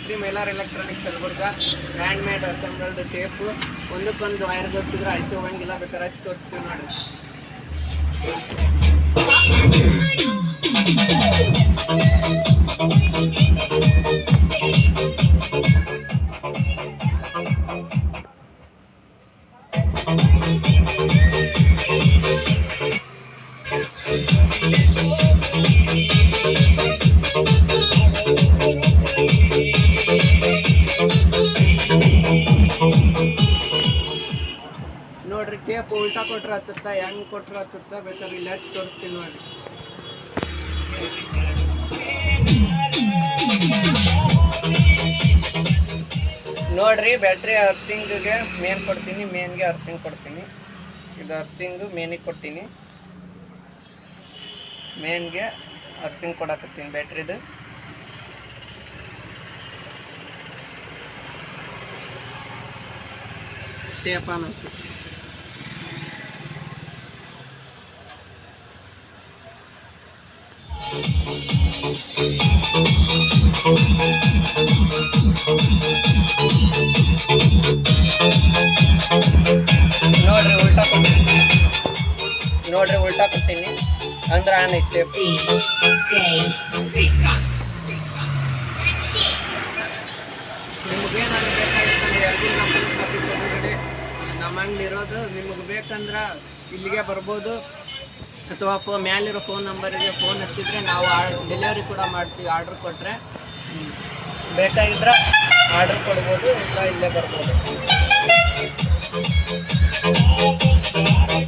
Shri Mailar electronics Yelburga hand made assembled tape ಒಂದಕ್ಕೊಂದು wire ತೋರಿಸಿದ್ರೆ IC ಹೋಗಂಗಿಲ್ಲ, ಬೇಕಾದ್ರೆ ಹಚ್ಚಿ ತೋರಿಸ್ತೀವಿ ನೋಡಿ ನೋಡ್ರಿ ಟೇಪ್ ಉಲ್ಟಾ ಕೊಟ್ರೆ ಹತ್ತತ್ತ, ಹೆಂಗ್ ಕೊಟ್ರೆ ಹತ್ತತ್ತ, ಬೇಕಾದ್ರೆ ಇಲ್ಲಿ ಹಚ್ಚಿ ತೋರಿಸ್ತೀನಿ ನೋಡ್ರಿ. ನೋಡ್ರಿ ಬ್ಯಾಟ್ರಿ ಅರ್ತಿಂಗ್ಗೆ ಮೇನ್ ಕೊಡ್ತೀನಿ ಮೇನ್ಗೆ ಅರ್ಥಿಂಗ್ ಕೊಡ್ತೀನಿ. ಇದು ಅರ್ತಿಂಗು ಮೇನಿಗೆ ಕೊಡ್ತೀನಿ. ಮೇನ್ಗೆ ಅರ್ಥಿಂಗ್ ಕೊಡಕತ್ತೀನಿ ಬ್ಯಾಟ್ರಿದು ಟೇಪ್ ಆನ್ ಆಗ್ತದೆ ನೋಡ್ರಿ ಉಲ್ಟಾ ಕೊಡ್ತೀನಿ. ನೋಡ್ರಿ ಉಲ್ಟಾ ಕೊಡ್ತೀನಿ. ಅಂದ್ರೆ ಆನ್ ಐತೆ. ನಮ್ಮ ಅಂಗಡಿ ಇರೋದು. ನಿಮಗೆ ಬೇಕಂದ್ರೆ ಇಲ್ಲಿಗೆ ಬರ್ಬೋದು. ಅಥವಾ ಫೋ ಮ್ಯಾಲಿರೋ ಫೋನ್ ನಂಬರಿಗೆ ಫೋನ್ ಹಚ್ಚಿದ್ರೆ ನಾವು ಡೆಲಿವರಿ ಕೂಡ ಮಾಡ್ತೀವಿ, ಆರ್ಡ್ರ್ ಕೊಟ್ಟರೆ ಬೇಕಾಗಿದ್ರೆ ಆರ್ಡ್ರ್ ಕೊಡ್ಬೋದು, ಇಲ್ಲ ಇಲ್ಲೇ ಬರ್ಬೋದು.